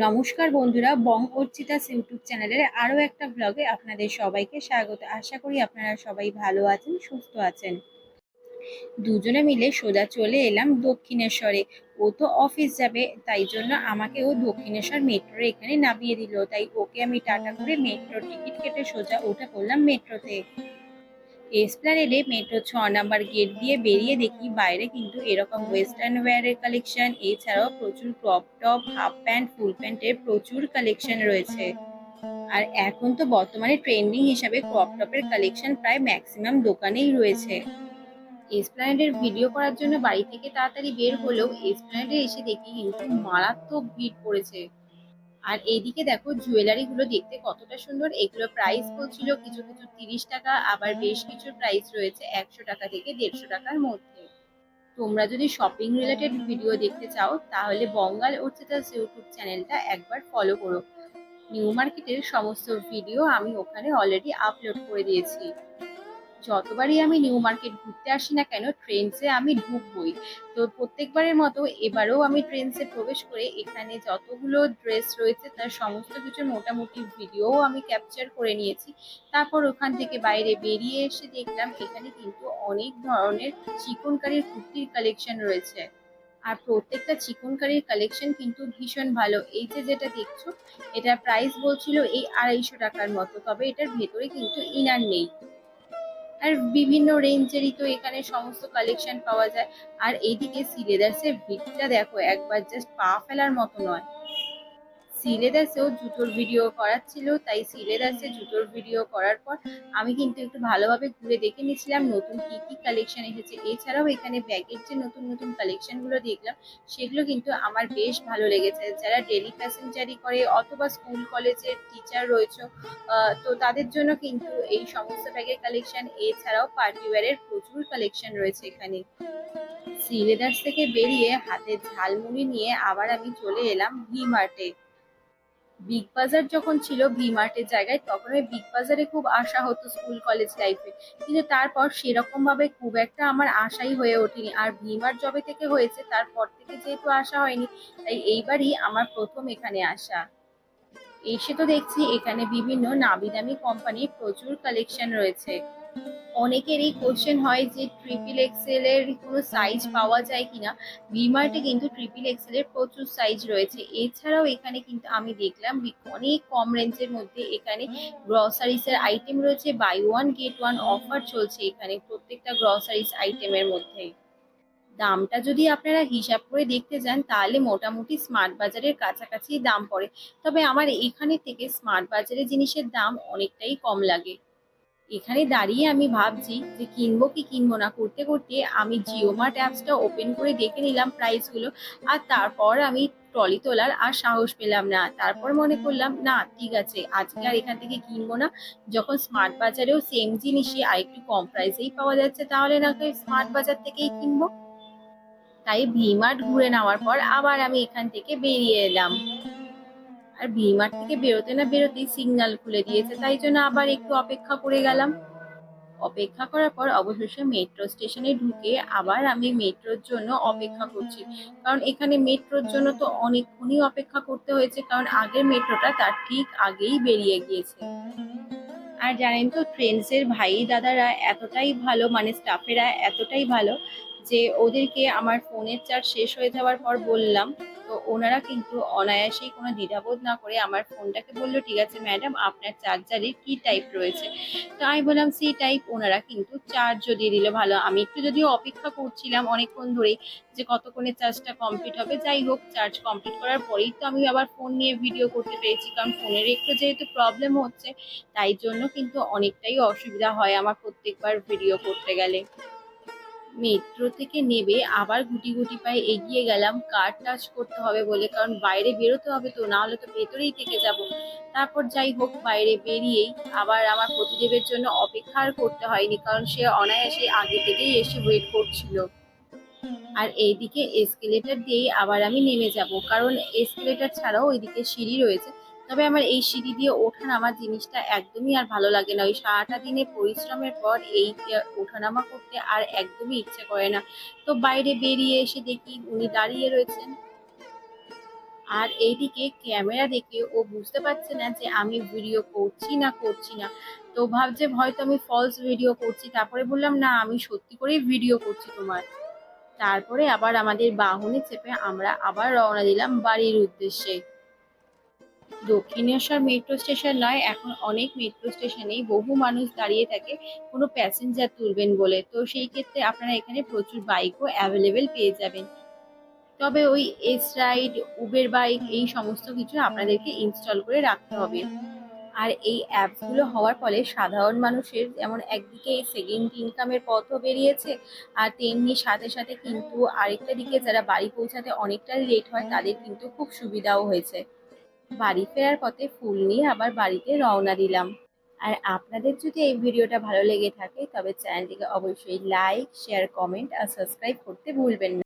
নমস্কার বন্ধুরা, বং অর্চিতাস ইউটিউব চ্যানেলের আরও একটা ব্লগে আপনাদের সবাইকে স্বাগত। আশা করি আপনারা সবাই ভালো আছেন, সুস্থ আছেন। দুজনে মিলে সোজা চলে এলাম দক্ষিণেশ্বরে। ও তো অফিস যাবে, তাই জন্য আমাকে ও দক্ষিণেশ্বর মেট্রোর এখানে নামিয়ে দিল। তাই ওকে আমি টাটা করে মেট্রোর টিকিট কেটে সোজা উঠে পড়লাম মেট্রোতে। এসপ্লানেডে মেট্রো ছ নাম্বার গেট দিয়ে বেরিয়ে দেখি বাইরে কিন্তু এরকম ওয়েস্টার্ন ওয়্যারের কালেকশন এছাড়াও প্রচুর crop top half pant full প্যান্টের প্রচুর কালেকশন রয়েছে। আর এখন তো বর্তমানে ট্রেন্ডিং হিসাবে ক্রপ টপের কালেকশন প্রায় ম্যাক্সিমাম দোকানেই রয়েছে। এসপ্ল্যানেডের ভিডিও করার জন্য বাড়ি থেকে তাড়াতাড়ি বের হলেও এসপ্ল্যানেডে এসে দেখি কিন্তু মারাত্মক ভিড় পড়েছে। আর এইদিকে দেখো জুয়েলারি গুলো দেখতে কতটা সুন্দর। এগুলো প্রাইস বলছিল কিছু কিছু তিরিশ টাকা, আবার বেশ কিছু প্রাইস রয়েছে একশো টাকা থেকে দেড়শো টাকার মধ্যে। তোমরা যদি শপিং রিলেটেড ভিডিও দেখতে চাও, তাহলে বঙ্গাল ওর্চিতাস ইউটিউব চ্যানেলটা একবার ফলো করো। নিউ মার্কেটের সমস্ত ভিডিও আমি ওখানে অলরেডি আপলোড করে দিয়েছি। যতবারই আমি নিউ মার্কেট ঘুরতে আসি না কেন ট্রেন্সে আমি ঢুকবই। তো প্রত্যেকবারের মতো এবারেও আমি ট্রেন্সে প্রবেশ করে এখানে যতগুলো ড্রেস রয়েছে, তার সমস্ত কিছু মোটামুটি ভিডিও আমি ক্যাপচার করে নিয়েছি। তারপর ওখান থেকে বাইরে বেরিয়ে এসে দেখলাম, এখানে কিন্তু অনেক ধরনের চিকনকারির কুর্তির কালেকশন রয়েছে। আর প্রত্যেকটা চিকনকারির কালেকশন কিন্তু ভীষণ ভালো। এই যে যেটা দেখছ এটা প্রাইস বলছিল এই আড়াইশো টাকার মতো, তবে এটার ভেতরে কিন্তু ইনার নেই। আর বিভিন্ন রেঞ্জেরই তো এখানে সমস্ত কালেকশন পাওয়া যায়। আর এইদিকে সিলেদার্সের ভিড়টা দেখো একবার জাস্ট পা ফেলার মতো নয়। সিলেদার্সেও জুতোর ভিডিও করার ছিল তাই সিলেদার্সে জুতোর ভিডিও করার পর আমি কিন্তু একটু ভালোভাবে ঘুরে দেখে নিয়েছিলাম, নতুন কি কি কালেকশন এসেছে। এছাড়াও এখানে ব্যাগের যে নতুন নতুন কালেকশনগুলো দেখলাম, সেগুলো কিন্তু আমার বেশ ভালো লেগেছে। যারা ডেলি প্যাসেঞ্জারি করে অথবা স্কুল কলেজের টিচার রয়েছে তো তাদের জন্য কিন্তু এই সমস্ত ব্যাগের কালেকশন এছাড়াও পার্টি ওয়ারের প্রচুর কালেকশন রয়েছে এখানে। সিলেদার্স থেকে বেরিয়ে হাতে ঝালমুড়ি নিয়ে আবার আমি চলে এলাম ভি মার্টে বিগ বাজার যখন ছিল ভি মার্টের জায়গায়, তখন ওই বিগ বাজারে খুব আশা হতো স্কুল কলেজ লাইফে কিন্তু তারপর সেরকম ভাবে খুব একটা আমার আশাই হয়ে ওঠেনি। আর ভি মার্ট জবে থেকে হয়েছে, তারপর থেকে যেহেতু আসা হয়নি, তাই এইবারই আমার প্রথম এখানে আসা। এসে তো দেখছি এখানে বিভিন্ন নামি দামি কোম্পানির প্রচুর কালেকশন রয়েছে। অনেকেরই কোশ্চেন হয় যে ট্রিপল এক্সেল এর কোনো সাইজ পাওয়া যায় কিনা। ভিমার্টে কিন্তু ট্রিপল এক্সেল এর প্রচুর সাইজ রয়েছে। এছাড়াও এখানে কিন্তু আমি দেখলাম অনেক কম রেঞ্জের মধ্যে এখানে গ্রসারিস এর আইটেম রয়েছে। Buy one get one offer চলছে এখানে প্রত্যেকটা গ্রসারিস আইটেমের মধ্যে। দামটা যদি আপনারা হিসাব করে দেখতে যান, তাহলে মোটামুটি স্মার্ট বাজারের কাছাকাছি দাম পড়ে। তবে আমার এখানে থেকে স্মার্ট বাজারের জিনিসের দাম অনেকটাই কম লাগে। এখানে দাঁড়িয়ে আমি ভাবছি যে কিনবো কি কিনবো না, করতে করতে আমি জিও মার্ট অ্যাপসটা ওপেন করে দেখে নিলাম প্রাইসগুলো আর তারপর আমি ট্রলি তোলার আর সাহস পেলাম না। তারপর মনে করলাম, না, ঠিক আছে, আজকে আর এখান থেকে কিনবো না। যখন স্মার্ট বাজারেও সেম জিনিসই আর একটু কম প্রাইসেই পাওয়া যাচ্ছে, তাহলে না স্মার্ট বাজার থেকেই কিনবো? তাই ভিমার্ট ঘুরে নেওয়ার পর আবার আমি এখান থেকে বেরিয়ে এলাম। আর ভিমার্ট থেকে বেরোতে না বেরোতেই সিগন্যাল খুলে দিয়েছে, তাই জন্য আবার একটু অপেক্ষা করে গেলাম। অপেক্ষা করার পর অবশেষে মেট্রো স্টেশনে ঢুকে আবার আমি মেট্রোর জন্য অপেক্ষা করছি। কারণ এখানে মেট্রোর জন্য তো অনেকক্ষণই অপেক্ষা করতে হয়েছে, কারণ আগের মেট্রোটা তার ঠিক আগেই বেরিয়ে গিয়েছে। আর জানেন তো ট্রেন্সের ভাই দাদারা এতটাই ভালো মানে স্টাফেরা এতটাই ভালো যে ওদেরকে আমার ফোনের চার্জ শেষ হয়ে যাওয়ার পর বললাম তো ওনারা কিন্তু অনায়াসেই কোনো দ্বিধাবোধ না করে আমার ফোনটাকে বলল, ঠিক আছে ম্যাডাম, আপনার চার্জারে কি টাইপ রয়েছে? তো আমি বললাম, সি টাইপ ওনারা কিন্তু চার্জও দিয়ে দিল ভালো। আমি একটু যদিও অপেক্ষা করছিলাম অনেকক্ষণ ধরেই যে কতক্ষণে চার্জটা কমপ্লিট হবে। যাই হোক চার্জ কমপ্লিট করার পরেই তো আমি আবার ফোন নিয়ে ভিডিও করতে পেরেছি, কারণ ফোনের একটু যেহেতু প্রবলেম হচ্ছে, তাই জন্য কিন্তু অনেকটাই অসুবিধা হয় আমার প্রত্যেকবার ভিডিও করতে গেলে। মেট্রো থেকে নেবে, আবার গুটি গুটি পায়ে এগিয়ে গেলাম, কার টাচ করতে হবে বলে, কারণ বাইরে বেরোতে হবে তো, না হলে তো ভেতরেই থেকে যাব। তারপর যাই হোক, বাইরে বেরিয়েই আবার আমার প্রতিদেবের জন্য অপেক্ষা আর করতে হয়নি, কারণ সে অনায়াসে আগে থেকেই এসে ওয়েট করছিল। আর এইদিকে এসকেলেটার দিয়েই আবার আমি নেমে যাব, কারণ এসকেলেটার ছাড়াও ওইদিকে সিঁড়ি রয়েছে। তবে আমার এই সিঁড়ি দিয়ে ওঠা নামার জিনিসটা একদমই আর ভালো লাগে না। ওই সারাটা দিনে পরিশ্রমের পর এই ওঠানামা করতে আর একদমই ইচ্ছে করে না। তো বাইরে বেরিয়ে এসে দেখি উনি দাঁড়িয়ে রয়েছেন। আর এইদিকে ক্যামেরা দেখে ও বুঝতে পারছে না যে আমি ভিডিও করছি না করছি না। তো ভাবছে হয়তো আমি ফলস ভিডিও করছি। তারপরে বললাম, না, আমি সত্যি করেই ভিডিও করছি তোমার। তারপরে আবার আমাদের বাহনে চেপে আমরা আবার রওনা দিলাম বাড়ির উদ্দেশ্যে। দক্ষিণেশ্বর মেট্রো স্টেশন নয়, এখন অনেক মেট্রো স্টেশনেই বহু মানুষ দাঁড়িয়ে থাকে, কোনো প্যাসেঞ্জার তুলবেন বলে। তো সেই ক্ষেত্রে আপনারা এখানে প্রচুর বাইকও অ্যাভেলেবেল পেয়ে যাবেন। তবে ওই এস রাইড উবের বাইক এই সমস্ত কিছু আপনাদেরকে ইনস্টল করে রাখতে হবে। আর এই অ্যাপসগুলো হওয়ার ফলে সাধারণ মানুষের যেমন একদিকে এই সেকেন্ড ইনকামের পথও বেরিয়েছে, আর তেমনি সাথে সাথে কিন্তু আরেকটা দিকে যারা বাড়ি পৌঁছাতে অনেকটা লেট হয়, তাদের কিন্তু খুব সুবিধাও হয়েছে। বাড়ি ফেরার পথে ফুল নিয়ে আবার বাড়িতে রওনা দিলাম। আর আপনাদের যদি এই ভিডিওটা ভালো লেগে থাকে, তবে চ্যানেলটিকে অবশ্যই লাইক শেয়ার কমেন্ট আর সাবস্ক্রাইব করতে ভুলবেন না।